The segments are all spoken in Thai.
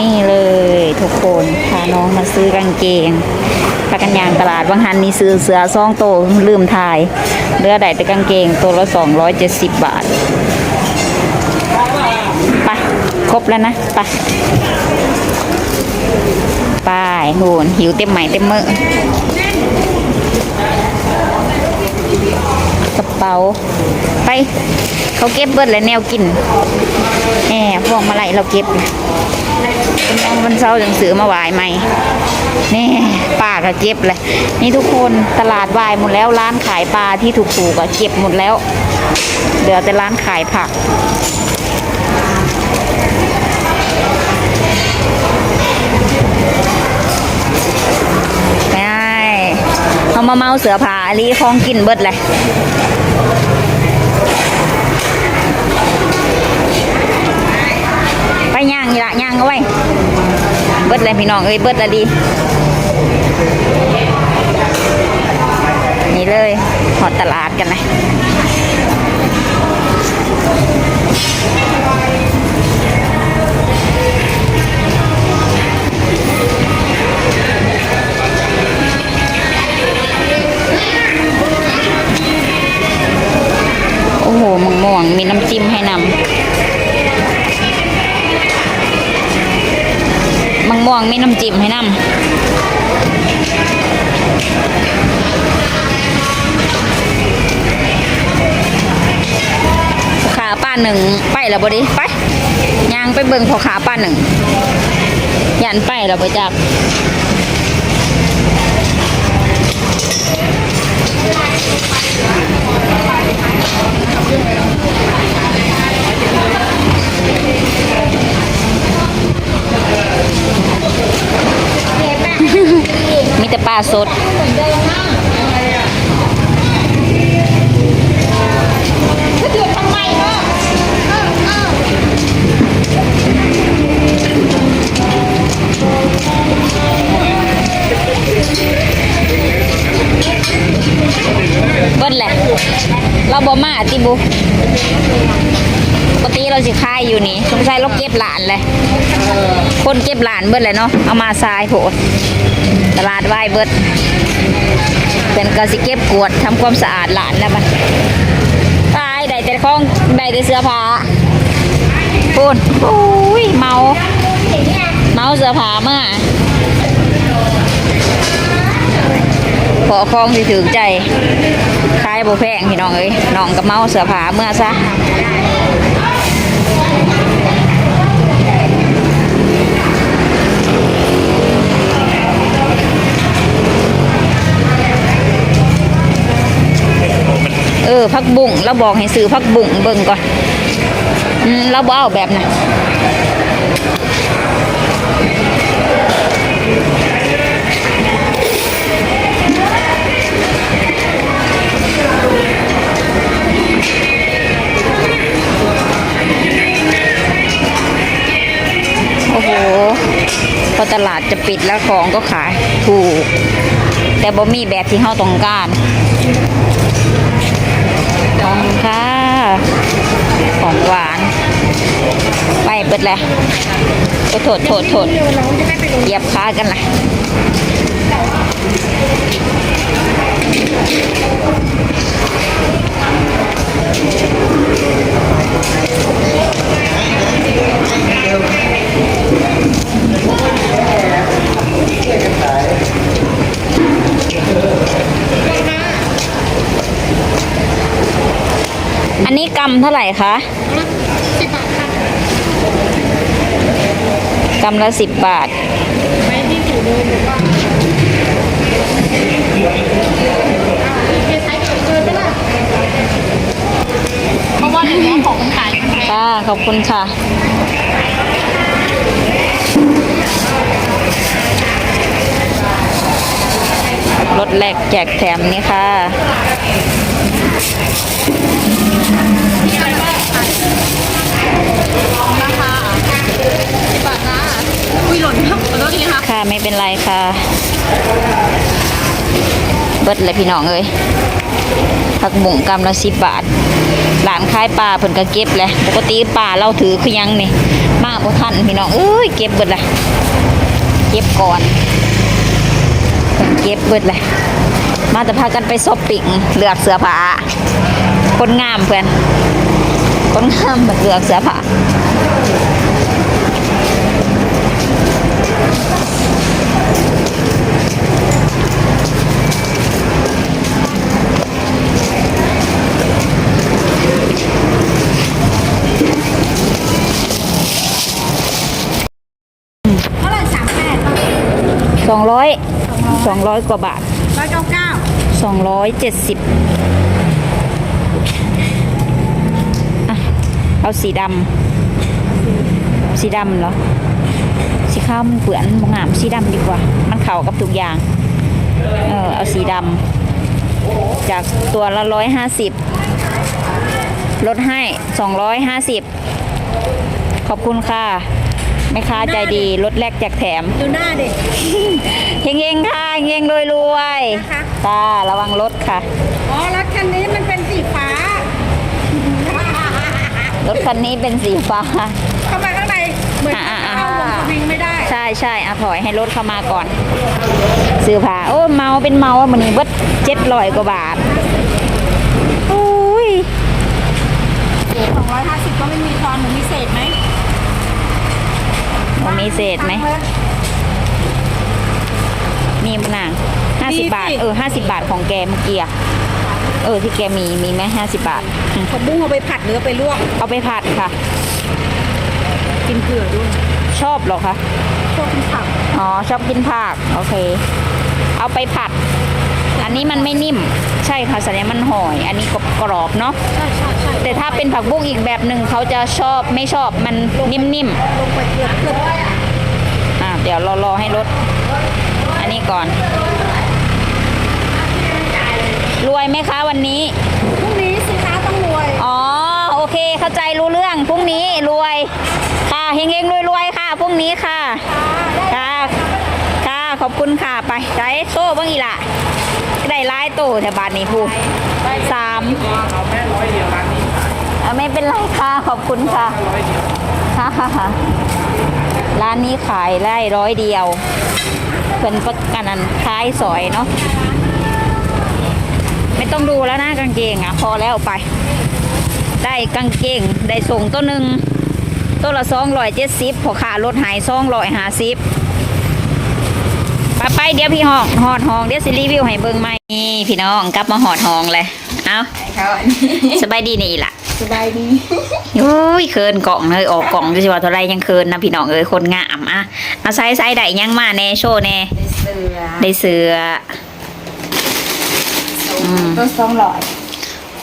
นี่เลยทุกคนพาน้องมาซื้อกางเกงพากันยางตลาดบางฮันนี่ซื้อเสือซองโตลืมถ่ายเรือใดแต่กางเกงตัวละ270 บาทไปครบแล้วนะไปไปโหนหิวเต็มไหมเต็มมือ กระเป๋า ไป เขาเก็บเบิดแล้วแนวกินแหมพวกมาไล่เราเก็บเป็นน้องวันเสาร์จังสือมาหวายใหม่นี่ป้าก็เก็บเลย นี่ทุกคนตลาดวายหมดแล้วร้านขายปลาที่ถูกๆก็เก็บหมดแล้วเหลือแต่ร้านขายผัก มาเมาเสือผาลีคลองกินเบิดเลยไปย่างนี่ละย่างเอาไว้ เบิดเลยพี่น้องเอ้ยเบิดละดี นี่เลยหอดตลาดกันเลาป้าหนึ่งไปแล้วบดิไปยางไปเบิ่งพอขาป้าหนึ่งยันไปแล้วไปจากมีแต่ปลาสด เราบอมาติบุปกติเราสิค่ายอยู่นี่สงสัยเราเก็บหลานเลย คนเก็บหลานเบิ้ลเลยเนาะเอามาทรายโผตลาดไหวายเบิ้ลเป็นก็สิเก็บกวดทำความสะอาดหลานแล้วมันตายได้แต่ของได้แต่เสื้อผ้าพูนโอ้ยเมา เมาเสื้อผ้ามา อคลองสิถึงใจขายบ่แพงพี่น้องเอ้ยน้องกับเมาเสือผาเมื่อซะเออพักบุ้งเราบอกให้ซื้อพักบุ้งเบิ่งก่อนอเราบ่เอาแบบน่ะ ปิดแล้วของก็ขาย ถูก แต่บ่มีแบบที่เฮาต้องการของค่ะ ของหวาน ไปเบิดเลยโอ้โทษโทษโทษเหยียบขากันละ อันนี้กำเท่าไหร่คะกำละสิบบาทเพราะว่าในนี้ของมันขายมันแพงค่ะขอบคุณค่ะรถแรกแจกแถมนี่ค่ะ ราคาสิบบาทนะอุ้ยหล่นครับขอโทษทีค่ะค่ะไม่เป็นไรค่ะ เบิดเลยพี่น้องเอ้ยผักบุ้งกำละสิบบาทหลานขายปลาเพิ่นก็เก็บเลยปกติปลาเราถือคือยังนี่มากบ่ทันพี่น้องเอ้ยเก็บเบิดเลยเก็บก่อนเพิ่นเก็บเบิดเลยมาจะพากันไปซอปปิ้งเลือกเสื้อผ้าคนงามเพื่อน คนงามแบบเลือกเสื้อผ้าเท่าไหร่สามแปดสองร้อยสองร้อยกว่าบาทร้อยเก้าเก้าสองร้อยเจ็ดสิบ เอาสีดำสีดำเหรอสีขาวมันเปื่อนมองงามสีดำดีกว่า มันเข้ากับทุกอย่าง เออเอาสีดำจากตัวละร้อยห้าสิบลดให้สองร้อยห้าสิบขอบคุณค่ะแม่ค้าใจดีลดแลกแจกแถม ดูหน้าเด็กเฮงๆค่ะเฮงๆรวยนะคะๆค่ะระวังรถค่ะ อ๋อรถคันนี้มันเป็นสีฟ้าร ถคันนี้เป็นสีฟ้า เข้ามาข้างในเหมือนอ่าๆๆเข้าวงสวิงไม่ได้ใช่ใช่อะถอยให้รถเข้ามาก่อน ซื้อผ้าโอ้เมาเป็นเมาอะมันนี้เบิดเจ็ดร้อยกว่าบาทอุ้ยสองร้อยห้าสิบก็ไม่มีทอนหนูมีเศษไหมมันมีเศษไหม ตั้งว้มีมั้งนางห้ามีสิสิบบาท เออห้าสิบบาทของแกเมื่อกี้อะ เออที่แกมีมีไหมห้าสิบบาทอืมผักบุ้งเอาไปผัดหรือเอาไปลวกเอาไปผัดค่ะ กินเกลือด้วยชอบเหรอคะพวกกินผักอ๋อชอบกินผักโอเค เอาไปผัด อันนี้มันไม่นิ่ม ใช่ค่ะแสดงมันห่อย อันนี้กรอบๆเนาะใช่ใช่ใช่แต่ถ้าเป็นผักบุ้งอีกแบบหนึ่งเขาจะชอบไม่ชอบมันนิ่มลงไปเกลือเกลือๆอะเดี๋ยวรอรอให้รสอันนี้ก่อน รวยไหมคะวันนี้ พรุ่งนี้สินค้าต้องรวย อ๋อ โอเค เข้าใจรู้เรื่อง พรุ่งนี้รวย ค่ะเฮงๆรวยๆค่ะ พรุ่งนี้ค่ะ ค่ะ ค่ะ ขอบคุณค่ะ ไปใจโต้บ้างอีละได้ร้ายโต้แถวบ้านนี้พูดสามเอาไม่เป็นไรค่ะ ขอบคุณค่ะค่ะค่ะ ค่ะ ร้านนี้ขายได้ร้อยเดียวเป็นประกันอันคล้ายสอยเนาะ ไม่ต้องดูแล้วนะกางเกงอะ พอแล้วไป ได้กางเกงได้ส่งตัวหนึ่งตัวละสองร้อยเจ็ดสิบพอขาลดหายสองร้อยห้าสิบไปไปเดี๋ยวพี่หองหอดหองเดี๋ยวสิรีวิวให้เบิ่งใหม่นี่พี่น้องกลับมาหอดหองเลยเอาสบายดีนี่ล่ะสบายดีโอ้ยเคินกล่องเลยออกกล่องดูสิว่าเท่าไรยังเคินนะพี่น้องเอ้ยคนงามอะเอาไซส์ไซส์ใดยังมาแน่โชว์แน่เสือได้เสือ ตัวสองร้อย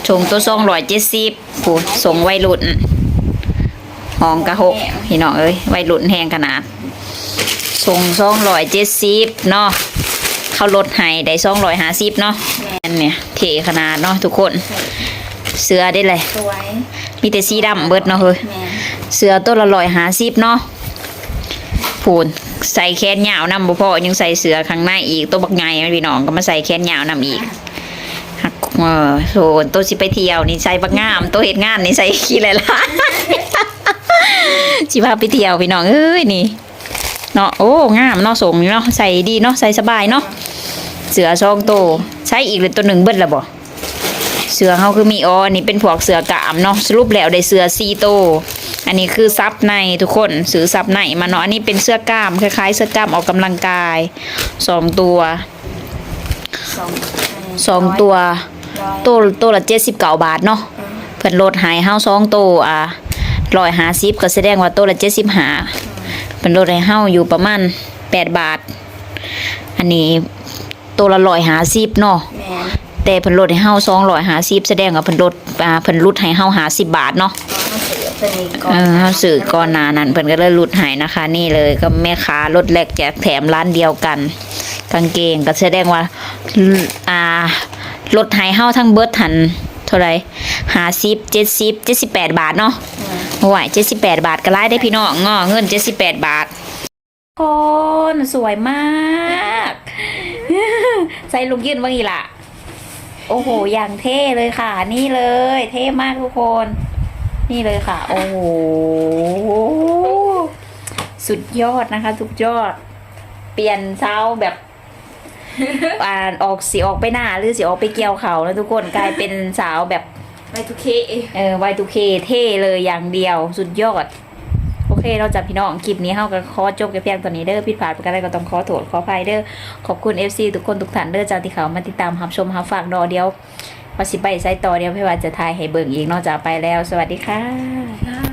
ชงตัวซองร้อยเจ็ดสิบผู้ส่งวัยรุ่นห้องกระหกพี่น้องเอ้ยวัยรุ่นแหงขนาดส่งซองร้อยเจ็ดสิบเนาะเขาลดให้ได้ซองร้อยห้าสิบเนาะอันเนี่ยเทขนาดเนาะทุกคน เสือได้เลยสวยมีแต่สีดำเบิดเนาะเฮ้ยแม่เสือตัวละร้อยห้าสิบเนาะผูนใส่แขนยาวนำบ่พอยังใส่เสือข้างในอีกตัวบักไงพี่น้องก็มาใส่แขนยาวนำอีกหัก เออโซนตัวสิไปเที่ยวนี่ใส่บักงาม ตัวเห็ดงานนี่ใส่ขี้อะไรล่ะสิพาไปเที่ยวพี่น้องเอ้ยนี่เนาะโอ้งามเนาะสงเนาะใส่ดีเนาะใส่สบายเนาะเสือซองโตใช้อีกเลยตัวหนึ่งเบิดละบ่เสือเขาคือมีอันนี้เป็นพวกเสือกามเนาะสรุปแล้วได้เสือซีโต อันนี้คือซับในทุกคนซื้อซับในมาเนาะอันนี้เป็นเสื้อกล้ามคล้ายๆเสื้อกล้ามออกกำลังกายสองตัวสองสองตัว ตัวตัวละเจ็ดสิบเก้าบาทเนาะเพิ่นลดใหายเฮาสองตัวอะร้อยห้าสิบก็แสดงว่าตัวละเจ็ดสิบห้าเพิ่นลดให้เฮาอยู่ประมาณแปดบาท อันนี้ตัวละร้อยห้าสิบเนาะแม่แต่เพิ่นลดให้เฮา250แสดงว่าเพิ่นลดอ่าเพิ่นลดให้เฮา50บาทเนาะก็เสือเป็นก่อเอนอเฮาซื้อก่อนหน้านั้นเพิ่นก็เลยลดให้นะคะ นี่เลยก็แม่ค้าลดแลกแจกแถมร้านเดียวกัน กางเกงก็แสดงว่าอ่า ลดให้เฮาทั้งเบิดหันเท่าไหร่50 70 78บาทเนาะโอ้ย78บาทก็หลายได้พี่น้องง้อเงิน78บาทคนสวยมาก ใส่ลูกยืนบ้างอีละโอ้โห อย่างเท่เลยค่ะ นี่เลย เท่มากทุกคน นี่เลยค่ะ โอ้โห สุดยอดนะคะ ทุกยอด เปลี่ยนเช้าแบบ อ่านออกสีออกไปหน้าหรือสีออกไปเกี่ยวเขาแล้วทุกคนกลายเป็นสาวแบบไปทุกเคเออ Y2K เท่เลยอย่างเดียวสุดยอด โอเค เราจับพี่น้องคลิปนี้เฮาก็ขอจบกันเพียงตอนนี้เด้อผิดพลาดประการใดก็ต้องขอโทษขออภัยเด้อขอบคุณ FC ทุกคนทุกท่านเด้อจากที่เขามาติดตามรับชมรับฝากดอเดียวว่าสิไปไซต์ต่อเดียวพี่ว่าจะทายให้เบิ่งอีกนอกจากไปแล้ว สวัสดีค่ะค่ะ